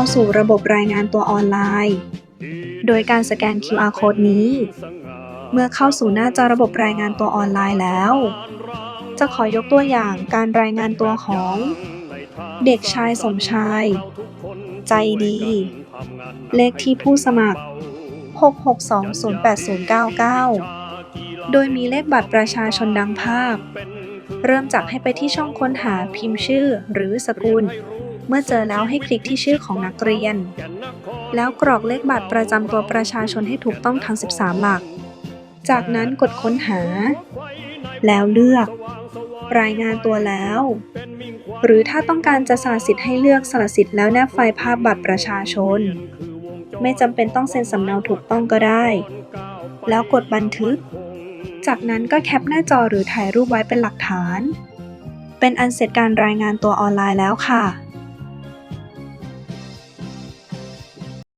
าสู่ระบบรายงานตัวออนไลน์ โดยการสแกน QR code นี้ เมื่อเข้าสู่หน้าจอระบบรายงานตัวออนไลน์แล้ว จะขอยกตัวอย่างการรายงานตัวของ เด็กชายสมชาย ใจดี เลขที่ผู้สมัคร 6620899 โดยมีเลขบัตรประชาชนดังภาพ เริ่มจากให้ไปที่ช่องค้นหาพิมพ์ชื่อหรือสกุล เมื่อเจอแล้วให้คลิกที่ชื่อของนักเรียน แล้วกรอกเลขบัตรประจำตัวประชาชนให้ถูกต้องทั้ง 13 หลัก จากนั้นกดค้นหา แล้วเลือก รายงานตัวแล้ว หรือถ้าต้องการจะสละสิทธิ์ให้เลือกสละสิทธิ์แล้วแนบไฟล์ภาพบัตรประชาชน ไม่จำเป็นต้องเซ็นสำเนาถูกต้องก็ได้ แล้วกดบันทึก จากนั้นก็แคปหน้าจอหรือถ่ายรูปไว้เป็นหลักฐานเป็นอันเสร็จการรายงานตัวออนไลน์แล้วค่ะ